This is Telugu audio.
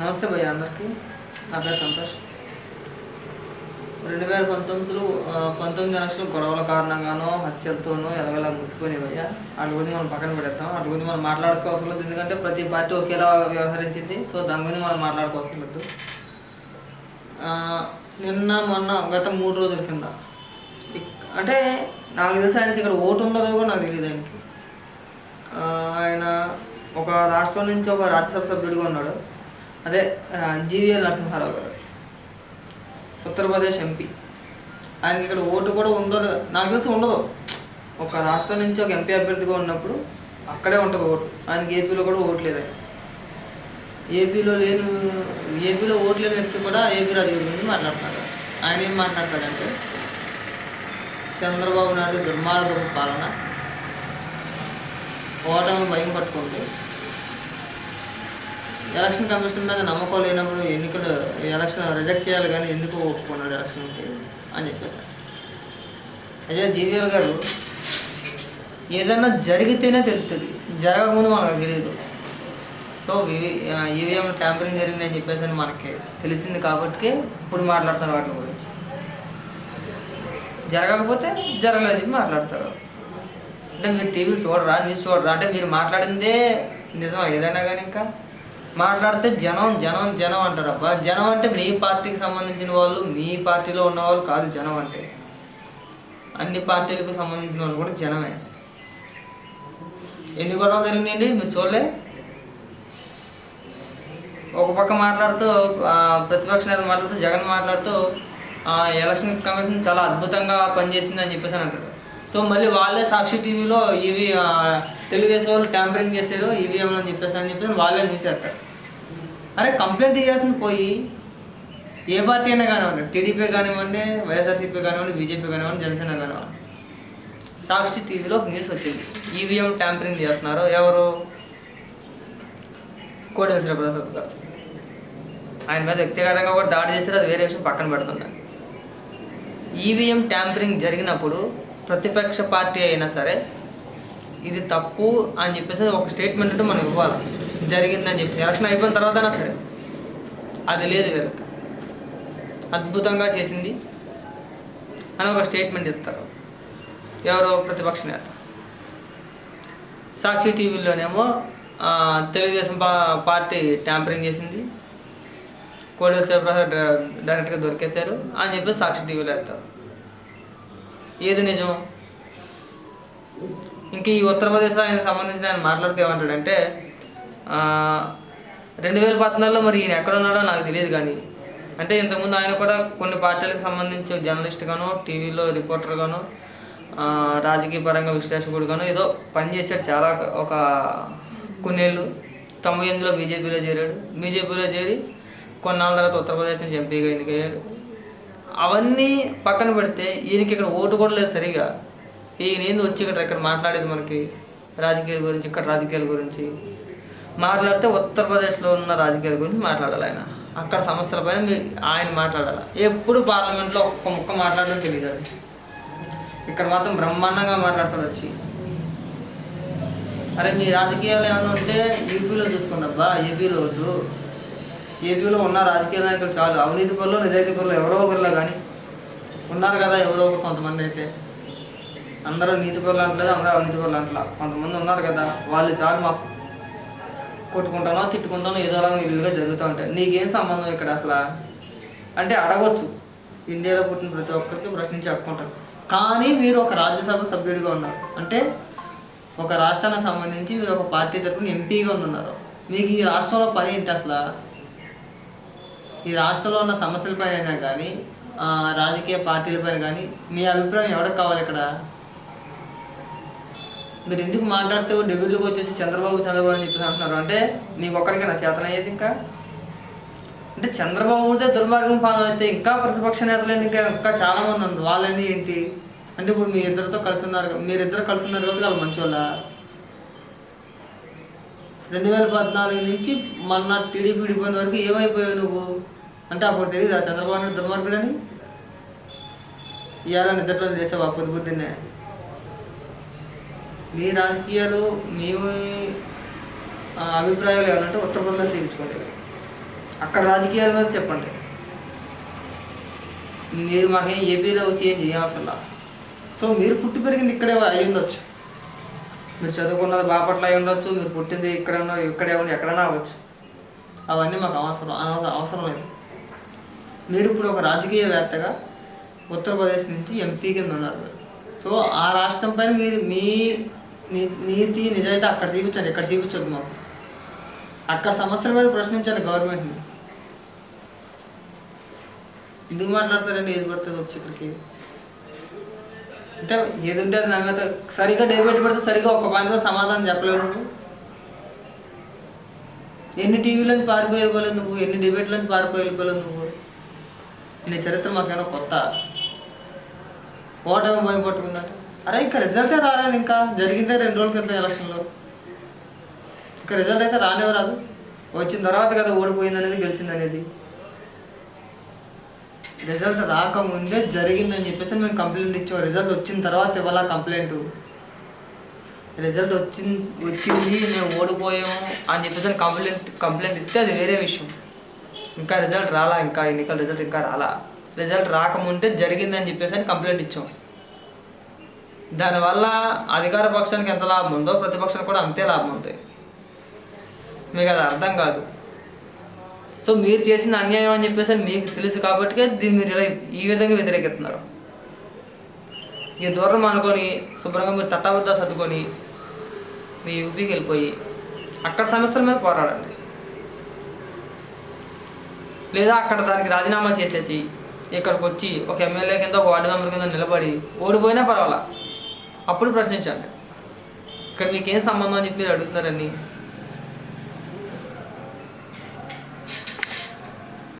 నమస్తే భయ్య అందరికీ. నా పేరు సంతోష్. రెండు వేల పంతొమ్మిదిలో పంతొమ్మిది ఎలక్షన్లు గొడవల కారణంగానో హత్యలతోనో ఎలాగలా ముగిసిపోయినాయి భయ్య. వాటి గురించి మనం పక్కన పెడతాం వాటి గురించి మనం మాట్లాడాల్సిన అవసరం లేదు. ఎందుకంటే ప్రతి పార్టీ ఒకేలా వ్యవహరించింది. సో దాని గురించి మనం మాట్లాడుకోవాల్సిన లేదు. నిన్న మొన్న గత మూడు రోజుల కింద. అంటే నాకు తెలిసి ఆయనకి ఇక్కడ ఓటు ఉందో కూడా నాకు తెలియదు ఆయనకి. ఆయన ఒక రాష్ట్రం నుంచి ఒక రాజ్యసభ సభ్యుడిగా ఉన్నాడు. అదే జీవీఎల్ నరసింహారావు గారు. ఉత్తరప్రదేశ్ ఎంపీ. ఆయనకి ఇక్కడ ఓటు కూడా ఉందో నాకు తెలిసి ఉండదు. ఒక రాష్ట్రం నుంచి ఒక ఎంపీ అభ్యర్థిగా ఉన్నప్పుడు అక్కడే ఉంటుంది ఓటు. ఆయనకి ఏపీలో కూడా ఓటు లేదు. ఏపీలో లేను ఏపీలో ఓటు లేని వ్యక్తి కూడా ఏపీ రాజు గురించి మాట్లాడుతున్నారు. ఆయన ఏం మాట్లాడతాడంటే చంద్రబాబు నాయుడు దుర్మార్గపు పాలన ఓటమి భయం పట్టుకుంటే ఎలక్షన్ కమిషన్ మీద నమ్మకం లేనప్పుడు ఎన్నికలు ఎలక్షన్ రిజెక్ట్ చేయాలి కానీ ఎందుకు ఒప్పుకున్నాడు ఎలక్షన్కి అని చెప్పేసి. అదే జీవీఎల్ గారు ఏదైనా జరిగితేనే తెలుస్తుంది జరగకముందు మనకు తెలియదు. సో ఈవీఎం ట్యాంపరింగ్ జరిగిందని చెప్పేసి అని మనకి తెలిసింది కాబట్టి ఇప్పుడు మాట్లాడతారు వాటి గురించి. జరగకపోతే జరగలేదు మాట్లాడతారు. అంటే మీరు టీవీలు చూడరా న్యూస్ చూడరా? అంటే మీరు మాట్లాడిందే నిజం ఏదైనా కానీ ఇంకా? మాట్లాడితే జనం జనం జనం అంటారు. అబ్బా జనం అంటే మీ పార్టీకి సంబంధించిన వాళ్ళు మీ పార్టీలో ఉన్న వాళ్ళు కాదు జనం అంటే. అన్ని పార్టీలకు సంబంధించిన వాళ్ళు కూడా జనమే. ఎన్ని గొడవలు జరిగినాయండి మీరు చూడలే? ఒక పక్క మాట్లాడుతూ ప్రతిపక్ష నేత మాట్లాడుతూ జగన్ మాట్లాడుతూ ఎలక్షన్ కమిషన్ చాలా అద్భుతంగా పనిచేసింది అని చెప్పేసి అని అంటారు. సో మళ్ళీ వాళ్ళే సాక్షి టీవీలో ఇవి తెలుగుదేశం వాళ్ళు ట్యాంపరింగ్ చేశారు ఈవీఎం అని చెప్పేసి అని చెప్పేసి వాళ్ళే న్యూస్ చేస్తారు అరే కంప్లైంట్ ఇవ్వాల్సింది పోయి ఏ పార్టీ అయినా కానివ్వండి టీడీపీ కానివ్వండి వైఎస్ఆర్సీపీ కానివ్వండి బీజేపీ కానివ్వండి జనసేన కానివ్వండి. సాక్షి టీవీలో న్యూస్ వచ్చింది. ఈవీఎం ట్యాంపరింగ్ చేస్తున్నారు. ఎవరు? కోటేశ్వర ప్రసాద్ గారు. ఆయన మీద వ్యక్తిగతంగా కూడా దాడి చేశారు. అది వేరే విషయం. పక్కన పెడుతున్నాను ఈవీఎం ట్యాంపరింగ్ జరిగినప్పుడు ప్రతిపక్ష పార్టీ అయినా సరే ఇది తప్పు అని చెప్పేసి ఒక స్టేట్మెంట్ అంటే మనం ఇవ్వాలి. జరిగిందని చెప్పి. ఎలక్షన్ అయిపోయిన తర్వాత సరే. అది లేదు వీళ్ళకి అద్భుతంగా చేసింది అని ఒక స్టేట్మెంట్ ఇస్తారు ఎవరో ప్రతిపక్ష నేత. సాక్షి టీవీలోనేమో తెలుగుదేశం పా పార్టీ ట్యాంపరింగ్ చేసింది. కోడెల శివప్రసాద్ డైరెక్ట్గా దొరికేశారు అని చెప్పి సాక్షి టీవీలో వేస్తారు ఏది నిజం? ఇంక ఈ ఉత్తరప్రదేశ్లో ఆయన సంబంధించిన ఆయన మాట్లాడితే ఏమంటాడంటే రెండు వేల పద్నాలుగులో మరి ఈయన ఎక్కడ ఉన్నాడో నాకు తెలియదు కానీ అంటే ఇంతకుముందు ఆయన కూడా కొన్ని పార్టీలకు సంబంధించి జర్నలిస్ట్గాను టీవీలో రిపోర్టర్గాను రాజకీయ పరంగా విశ్లేషకుడుగాను ఏదో పనిచేశాడు చాలా ఒక కొన్నేళ్ళు. తొంభై ఎనిమిదిలో బీజేపీలో చేరాడు. బీజేపీలో చేరి కొన్నాళ్ళ తర్వాత ఉత్తరప్రదేశ్ నుంచి ఎంపీగా ఎన్నికయ్యాడు. అవన్నీ పక్కన పెడితే ఈయనకి ఇక్కడ ఓటు కూడా లేదు సరిగా. ఈయన ఏంది వచ్చి ఇక్కడ ఇక్కడ మాట్లాడేది మనకి రాజకీయాల గురించి ఇక్కడ రాజకీయాల గురించి. మాట్లాడితే ఉత్తరప్రదేశ్లో ఉన్న రాజకీయాల గురించి మాట్లాడాలి ఆయన. అక్కడ సమస్యలపైన మీ- ఆయన మాట్లాడాలి. ఎప్పుడు పార్లమెంట్లో ఒక్క ముక్క మాట్లాడడం తెలియదు ఇక్కడ మాత్రం బ్రహ్మాండంగా మాట్లాడతాడు వచ్చి. అరే మీ రాజకీయాలు ఏమైనా ఉంటే ఏపీలో చూసుకోండి అబ్బా ఏపీలో వద్దు. ఏపీలో ఉన్న రాజకీయ నాయకులు చాలు. అవినీతి పనులు నిజాయితీ పనులు ఎవరో ఒకరిలో కానీ ఉన్నారు కదా ఎవరో ఒకరు కొంతమంది అయితే. అందరూ నీతి పనులు అంటలేదు అందరూ అవినీతి పనులు అంటలా. కొంతమంది ఉన్నారు కదా వాళ్ళు చాలు మాకు కొట్టుకుంటానో తిట్టుకుంటానో ఏదో అలా ఇదిగా జరుగుతూ ఉంటాయి. నీకేం సంబంధం ఇక్కడ అసలు? అంటే అడగవచ్చు ఇండియాలో పుట్టిన ప్రతి ఒక్కరికి ప్రశ్నించి చెప్పుకుంటారు. కానీ మీరు ఒక రాజ్యసభ సభ్యుడిగా ఉన్నారు. అంటే ఒక రాష్ట్రానికి సంబంధించి మీరు ఒక పార్టీ తరఫున ఎంపీగా ఉన్నారు మీకు ఈ రాష్ట్రంలో పని ఏంటి అసలు? ఈ రాష్ట్రంలో ఉన్న సమస్యలపైన అయినా కానీ రాజకీయ పార్టీలపైన కానీ మీ అభిప్రాయం ఎవరికి కావాలి ఇక్కడ? మీరు ఎందుకు మాట్లాడితే డెబ్యూట్లోకి వచ్చేసి చంద్రబాబు చంద్రబాబు అని చెప్పేసి అంటున్నారు? అంటే నీకు ఒక్కడికి నా చేతన అయ్యేది ఇంకా? అంటే చంద్రబాబుదే దుర్మార్గం పాలన అయితే ఇంకా ప్రతిపక్ష నేతలు ఇంకా ఇంకా చాలా మంది ఉన్నారు. వాళ్ళని ఏంటి? అంటే ఇప్పుడు మీ ఇద్దరితో కలిసి ఉన్నారు మీరిద్దరు కలిసి ఉన్నారు కాబట్టి వాళ్ళు మంచి వాళ్ళ రెండు వేల పద్నాలుగు నుంచి మొన్న టీడీపీ విడిపోయిన వరకు ఏమైపోయావు నువ్వు? అంటే అప్పుడు తెలియదా చంద్రబాబు నాయుడు దుర్మార్గుడని? ఇవాళ నిద్రలో చేసావా పొద్దు పొద్దున్నే మీ రాజకీయాలు మీ ఆ, అభిప్రాయాలు ఏమంటే ఉత్తరప్రదేశ్ చేయించుకోండి. అక్కడ రాజకీయాల మీద చెప్పండి. మీరు మాకేం ఏపీలో వచ్చి ఏం చేయవసరం సో మీరు పుట్టి పెరిగింది ఇక్కడే అయి ఉండొచ్చు. మీరు చదువుకున్నది బాపట్ల అయి ఉండొచ్చు మీరు పుట్టింది ఇక్కడ ఉన్న ఇక్కడే ఉన్న ఎక్కడైనా అవ్వచ్చు. అవన్నీ మాకు అవసరం అనవసరం అవసరం లేదు. మీరు ఇప్పుడు ఒక రాజకీయవేత్తగా ఉత్తరప్రదేశ్ నుంచి ఎంపీ కింద ఉన్నారు. సో ఆ రాష్ట్రం పైన మీరు మీ నీతి నిజాయితీ అక్కడ చూపించండి ఇక్కడ చూపించొద్దు మాకు. అక్కడ సమస్యల మీద ప్రశ్నించండి గవర్నమెంట్ని. ఎందుకు మాట్లాడతారండి? ఏది పడుతుంది వచ్చి ఇక్కడికి. అంటే ఏది ఉంటే అది నా సరిగ్గా డెబేట్ పెడితే సరిగ్గా ఒక పని సమాధానం చెప్పలేవు నువ్వు. ఎన్ని టీవీలోంచి పారిపోయి వెళ్ళిపోలేదు నువ్వు? ఎన్ని డిబేట్లోంచి పారిపోయి వెళ్ళిపోలేదు నువ్వు? నీ చరిత్ర మాకైనా కొత్త? ఓటమి భయం పట్టుకుందంటే? అరే ఇంకా రిజల్టే రాలేదు ఇంకా. జరిగిందే రెండు రోజుల క్రితం ఎలక్షన్లో ఇంకా రిజల్ట్ అయితే రానే రాదు వచ్చిన తర్వాత కదా ఓడిపోయింది అనేది గెలిచింది అనేది రిజల్ట్ రాకముందే జరిగిందని చెప్పేసి మేము కంప్లైంట్ ఇచ్చాం. రిజల్ట్ వచ్చిన తర్వాత ఇవ్వాలా కంప్లైంట్ రిజల్ట్ వచ్చింది వచ్చింది మేము ఓడిపోయాము అని చెప్పేసి కంప్లైంట్ కంప్లైంట్ ఇస్తే అది వేరే విషయం. ఇంకా రిజల్ట్ రాలా ఇంకా ఎన్నికల రిజల్ట్ ఇంకా రాలా. రిజల్ట్ రాకముందే జరిగిందని చెప్పేసి అని కంప్లైంట్ ఇచ్చాం. దానివల్ల అధికార పక్షానికి ఎంత లాభం ఉందో ప్రతిపక్షానికి కూడా అంతే లాభం ఉంటుంది మీకు అది అర్థం కాదు. సో మీరు చేసిన అన్యాయం అని చెప్పేసి అని మీకు తెలుసు కాబట్టి దీన్ని మీరు ఇలా ఈ విధంగా వ్యతిరేకిస్తున్నారు. ఈ దూరం అనుకొని శుభ్రంగా మీరు తట్టాబుద్దా సర్దుకొని మీ యూపీకి వెళ్ళిపోయి అక్కడ సమస్యల మీద పోరాడండి. లేదా అక్కడ దానికి రాజీనామా చేసేసి ఇక్కడికి వచ్చి ఒక ఎమ్మెల్యే కింద ఒక వార్డు మెంబర్ కింద నిలబడి ఓడిపోయినా పర్వాలా? అప్పుడు ప్రశ్నించండి ఇక్కడ మీకేం సంబంధం అని చెప్పి అడుగుతున్నారని